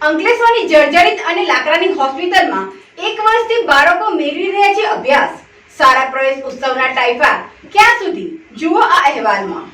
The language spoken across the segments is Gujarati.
અંકલેશ્વરની જર્જરિત અને લાકડાની હોસ્પિટલમાં એક વર્ષથી બાળકો મેળવી રહ્યા છે અભ્યાસ. સારા પ્રવેશ ઉત્સવના ટાઈફા ક્યાં સુધી? જુઓ આ અહેવાલમાં.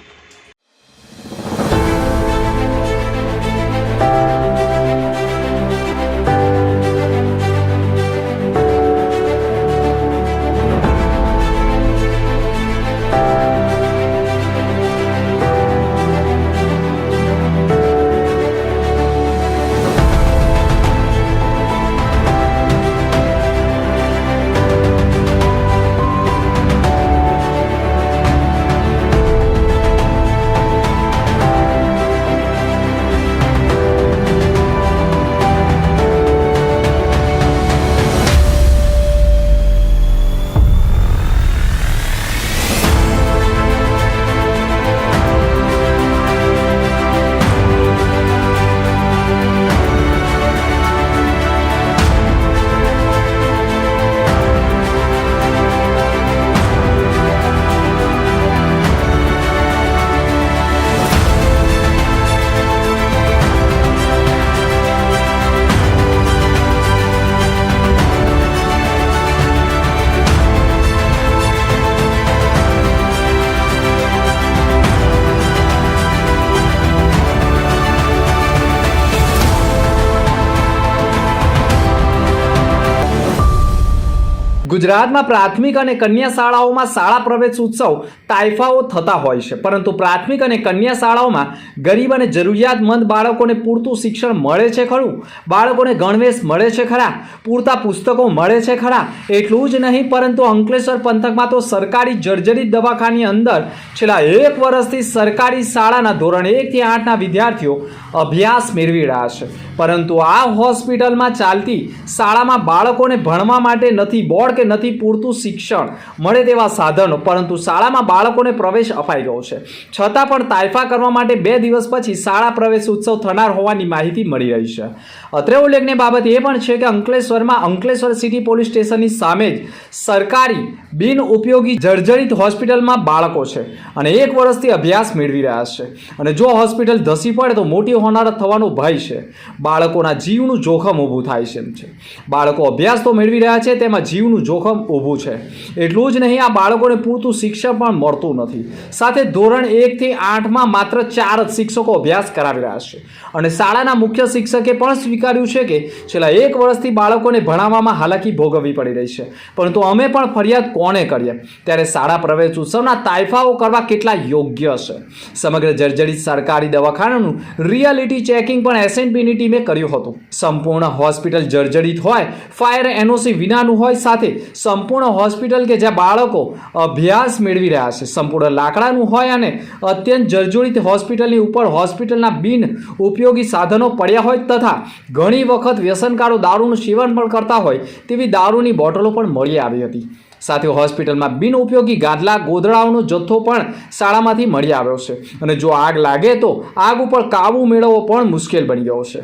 ગુજરાતમાં પ્રાથમિક અને કન્યા શાળાઓમાં શાળા પ્રવેશ ઉત્સવ તાઇફાઓ થતા હોય છે. પરંતુ પ્રાથમિક અને કન્યા શાળાઓમાં ગરીબ અને જરૂરિયાતમંદ બાળકોને પૂરતું શિક્ષણ મળે છે ખરું? બાળકોને ગણવેશ મળે છે ખરા? પૂરતા પુસ્તકો મળે છે ખરા? એટલું જ નહીં, પરંતુ અંકલેશ્વર પંથકમાં તો સરકારી જર્જરિત દવાખાની અંદર છેલ્લા એક વર્ષથી સરકારી શાળાના ધોરણ એકથી આઠના વિદ્યાર્થીઓ અભ્યાસ મેળવી રહ્યા છે પરંતુ આ હોસ્પિટલમાં ચાલતી શાળામાં બાળકોને ભણવા માટે નથી બોર્ડ કે નથી પૂરતું શિક્ષણ મળે તેવા સાધનો, પરંતુ શાળામાં બાળકોને પ્રવેશ અપાઈ ગયો છે. છતાં પણ તાઇફા કરવા માટે બે દિવસ પછી શાળા પ્રવેશ ઉત્સવ થનાર હોવાની માહિતી મળી રહી છે. અત્રે ઉલ્લેખનીય બાબત એ પણ છે કે અંકલેશ્વરમાં અંકલેશ્વર સિટી પોલીસ સ્ટેશનની સામે જ સરકારી બિન ઉપયોગી જર્જરિત હોસ્પિટલમાં બાળકો છે અને એક વર્ષથી અભ્યાસ મેળવી રહ્યા છે. અને જો હોસ્પિટલ ધસી પડે તો મોટી હોનારત થવાનો ભય છે. બાળકોના જીવનું જોખમ ઊભું થાય છે એમ છે. બાળકો અભ્યાસ તો મેળવી રહ્યા છે, તેમાં જીવનું જોખમ ઊભું છે. એટલું જ નહીં, આ બાળકોને પૂરતું શિક્ષણ પણ મળતું નથી. સાથે ધોરણ એકથી આઠમાં માત્ર ચાર જ શિક્ષકો અભ્યાસ કરાવી રહ્યા છે. અને શાળાના મુખ્ય શિક્ષકે પણ સ્વીકાર્યું છે કે, છેલ્લા એક વર્ષથી બાળકોને ભણાવવામાં હાલાકી ભોગવવી પડી રહી છે. પરંતુ અમે પણ ફરિયાદ કોણે કરીએ? ત્યારે શાળા પ્રવેશ ઉત્સવના તાઇફાઓ કરવા કેટલા યોગ્ય છે. સમગ્ર જર્જરિત સરકારી દવાખાનાનું રિયાલિટી ચેકિંગ પણ એસએનપીની ટીમે કર્યું હતું. સંપૂર્ણ હોસ્પિટલ જર્જરિત હોય, ફાયર એનઓસી વિનાનું હોય, સાથે સંપૂર્ણ હોસ્પિટલ કે જ્યાં બાળકો અભ્યાસ મેળવી રહ્યા છે. સંપૂર્ણ લાકડાનું હોય અને અત્યંત જર્જરિત હોસ્પિટલની ઉપર હોસ્પિટલના બિન ઉપયોગી સાધનો પડ્યા હોય તથા ઘણી વખત વ્યસનકારો દારૂનું સેવન પણ કરતા હોય, તેવી દારૂની બોટલો પણ મળી આવી હતી. સાથે હોસ્પિટલમાં બિનઉપયોગી ગાદલા ગોદડાઓનો જથ્થો પણ શાળામાંથી મળી આવ્યો છે. અને જો આગ લાગે તો આગ ઉપર કાબુ મેળવવો પણ મુશ્કેલ બની ગયો છે.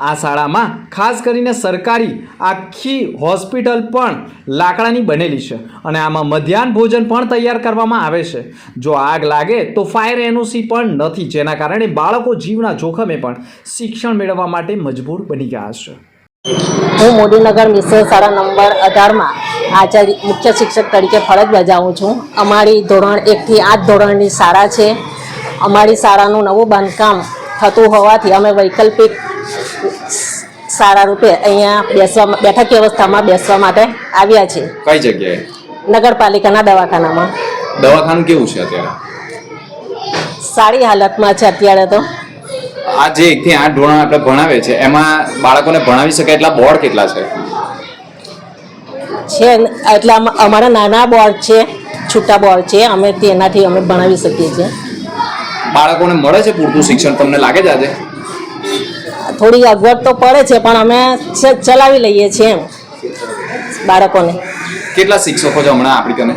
આ શાળામાં ખાસ કરીને સરકારી આખી હોસ્પિટલ પણ લાકડાની બનેલી છે અને આમાં મધ્યાહન ભોજન પણ તૈયાર કરવામાં આવે છે. જો આગ લાગે તો ફાયર એનઓસી પણ નથી, જેના કારણે બાળકો જીવના જોખમે પણ શિક્ષણ મેળવવા માટે મજબૂર બની ગયા છે. હું મોદીનગર મિશ્ર શાળા નંબર અઢારમાં આચાર્ય મુખ્ય શિક્ષક તરીકે ફરજ બજાવું છું. અમારી ધોરણ એકથી આઠ ધોરણની શાળા છે. અમારી શાળાનું નવું બાંધકામ થતું હોવાથી અમે વૈકલ્પિક શાળા રૂપે અહીંયા બેસવા બેઠક વ્યવસ્થામાં બેસવા માટે આવ્યા છીએ. કઈ જગ્યાએ? નગરપાલિકાના દવાખાનામાં. દવાખાનું કેવું છે અત્યારે? સારી હાલતમાં છે અત્યારે તો. આ જે એકથી આઠ ધોરણ આપણે ભણાવે છે એમાં બાળકોને ભણાવી શકાય એટલા બોર્ડ કેટલા છે? છે એટલે અમ- અમારા નાના બોર્ડ છે છૂટા બોર્ડ છે અમે તેનાથી અમે ભણાવી શકીએ છીએ. બાળકોને મળે છે પૂરતું શિક્ષણ? તમને લાગે છે આજે? થોડી અગવડ તો પડે છે પણ અમે ચલાવી લઈએ છીએ એમ બાળકોને. કેટલા શિક્ષકો છે હમણાં આપણી કને?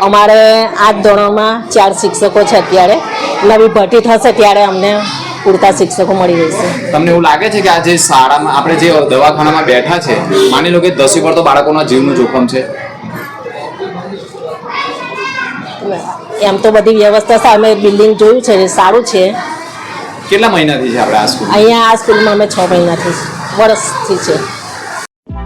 અમારે આઠ ધોરણમાં ચાર શિક્ષકો છે અત્યારે. નવી ભરતી થશે ત્યારે અમને પૂરતા શિક્ષકો મળી રહેશે તમને એવું લાગે છે કે આ જે શાળામાં આપણે જે દવાખાનામાં બેઠા છે માની લો કે દસી પર તો બાળકોના જીવનું જોખમ છે એમ તો બધી વ્યવસ્થા છે અમે બિલ્ડિંગ જોયું છે એ સારું છે કેટલા મહિનાથી છે આપણે આ સ્કૂલ અહીંયા આ સ્કૂલમાં અમે છ મહિનાથી છ વર્ષથી છે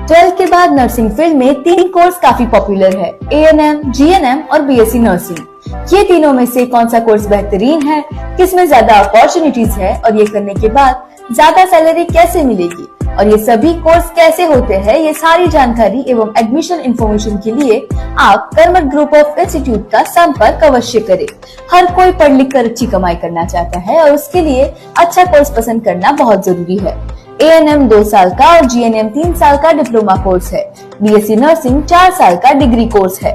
ट्वेल्थ के बाद नर्सिंग फील्ड में तीन कोर्स काफी पॉपुलर है A N M G N M और बी एस सी नर्सिंग ये तीनों में से कौन सा कोर्स बेहतरीन है? किसमें ज़्यादा अपॉर्चुनिटीज़ है? और ये करने के बाद ज़्यादा सैलरी कैसे मिलेगी? और ये सभी कोर्स कैसे होते हैं? ये सारी जानकारी एवं एडमिशन इन्फॉर्मेशन के लिए आप कर्मठ ग्रुप ऑफ़ इंस्टीट्यूट का संपर्क अवश्य करें। हर कोई पढ़ लिख कर अच्छी कमाई करना चाहता है और उसके लिए अच्छा कोर्स पसंद करना बहुत ज़रूरी है। ए एन एम दो साल का और जी एन एम तीन साल का डिप्लोमा कोर्स है। बी एस सी नर्सिंग चार साल का डिग्री कोर्स है।